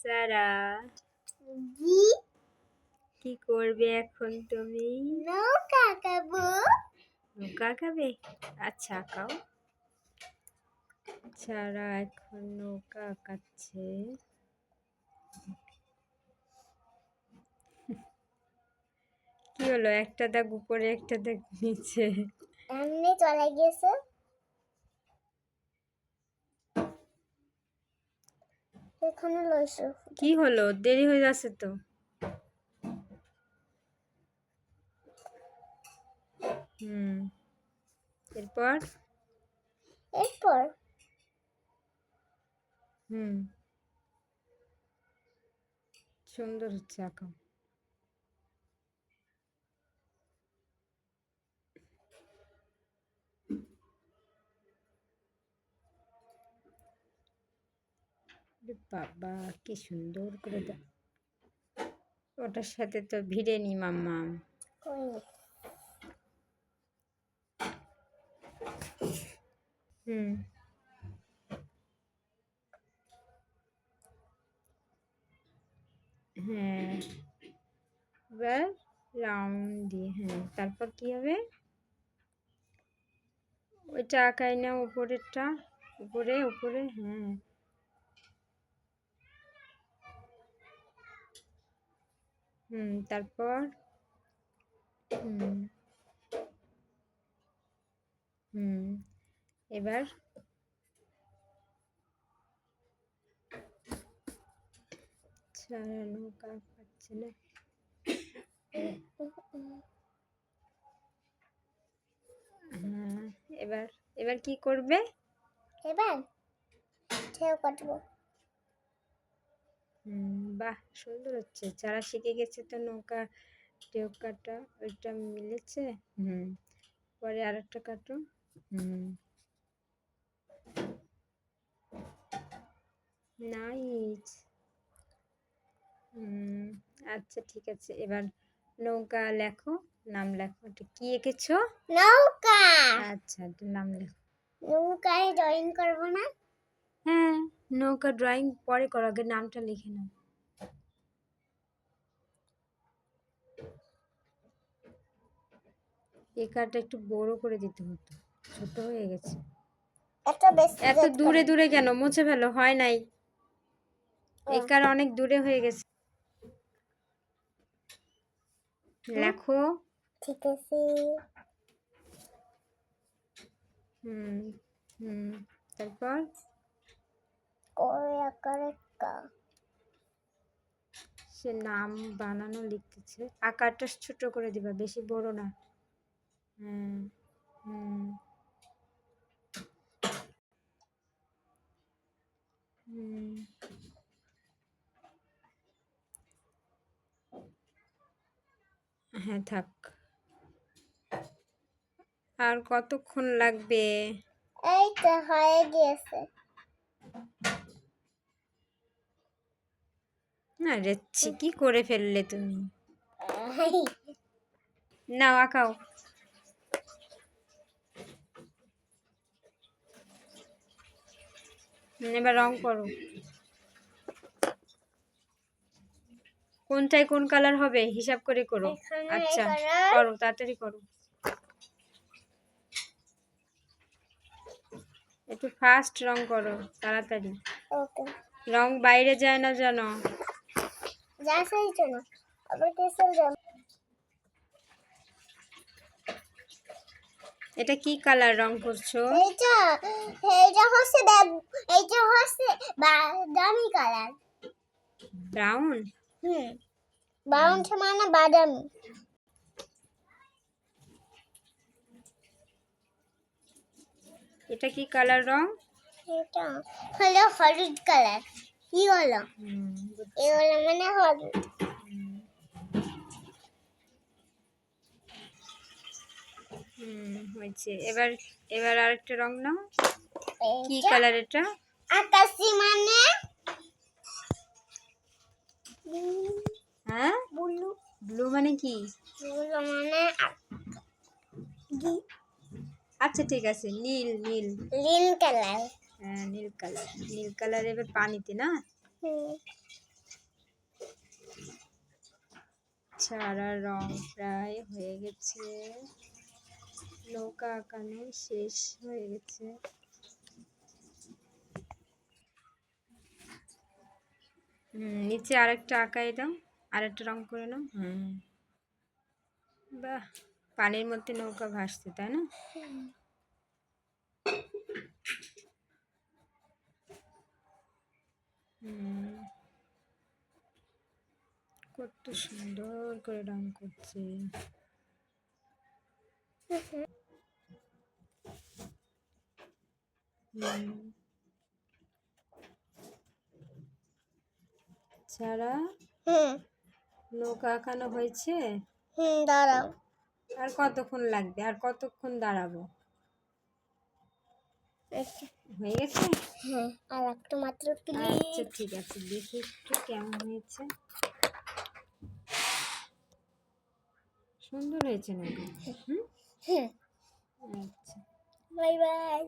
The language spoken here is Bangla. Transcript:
সারা। জি। কি করবে এখন তুমি? নৌকা কাবু নৌকা আঁকাবে আচ্ছা আঁকাও সারা এখন নৌকা আঁকাচ্ছে কি হলো? একটা দাগ উপরে একটা দাগ নিচে। এমনি চলে গেছে এখানে লইছো কি হলো? দেরি হয়ে যাচ্ছে তো। হুম। এরপর? এরপর? হুম। সুন্দর হচ্ছে আঁকা বাবা কি সুন্দর করে ওটার সাথে তো ভিড়ে নি মাম্মা হুম। হ্যাঁ। এবার রাউন্ড দিয়ে হ্যাঁ। তারপর কি হবে? ওইটা আঁকাই না উপরেরটা। উপরে উপরে হ্যাঁ। তারপর? হুম। হুম, এবার? সারা নৌকা পাচ্ছে না। হ্যাঁ এবার এবার কি করবে? এবার? কাটবো। বাহ! সুন্দর হচ্ছে। যারা শিখে গেছে তো নৌকা ঢেউ কাটা ওইটা মিলেছে? হুম পরে আর একটা কাটো। হুম। নাইস। হুম আচ্ছা ঠিক আছে। এবার নৌকা লেখো নাম লেখো। এটা কি এঁকেছো? নৌকা! আচ্ছা নাম লেখো। নৌকায় ড্রয়িং করব না? হ্যাঁ নৌকা ড্রয়িং পরে করো আগে নামটা লিখে নাও। একারটা একটু বড় করে দিতে হতো ছোট হয়ে গেছে। এত বেশি এত দূরে দূরে কেন? মুছে ফেলো হয় নাই। একার অনেক দূরে হয়ে গেছে। লেখো। ঠিক আছে। হুম হুম তারপর? সে নাম বানানো লিখতেছে। আকারটা ছোট করে দিবা বেশি বড় না। হুম হুম হুম হ্যাঁ থাক। আর কতক্ষণ লাগবে? এই তো হয়ে গিয়েছে। না রেচ্ছি কি করে ফেললে তুমি? নাও আঁকাও। এবার রং করো। কোনটায় কোন কালার হবে হিসাব করে করো। আচ্ছা করো তাড়াতাড়ি করো। একটু ফাস্ট রং করো তাড়াতাড়ি। রং বাইরে যায় না জানো এটা কি কালার রং করছ? এইটা এইটা হচ্ছে এইটা হচ্ছে বাদামি কালার। ব্রাউন? হুম বাউন্ড মানে বাদামি। এটা কি কালার রং? এটা হলো হলুদ কালার। কি হলো এই হলো মানে হুম হয়েছে এবার এবার আরেকটা রং নাও কি কালার এটা আকাশি মানে হ্যাঁ ব্লু ব্লু মানে কি ব্লু মানে আচ্ছা ঠিক আছে নীল নীল নীল কালার হ্যাঁ, নীল কালার। নীল কালার এবার পানিতে না? হ্যাঁ। ছাড়া রং প্রায় হয়ে গেছে। নৌকা আঁকানো শেষ হয়ে গেছে। নিচে আর একটা আঁকাই দাও। আর একটা রং করে নাও। হুম। বাহ পানির মধ্যে নৌকা ভাসছে তাই না? হ্যাঁ। কত সুন্দর করে রং করছে। ছাড়া নৌকা আঁকানো হয়েছে? হুম দাঁড়াও। আর কতক্ষণ লাগবে? আর কতক্ষণ দাঁড়াবো? হয়ে গেছে? হ্যাঁ আর একটা মাত্র আচ্ছা ঠিক আছে দেখি একটু কেমন হয়েছে। সুন্দর হয়েছে নাকি? হুম? হুম আচ্ছা। Bye bye.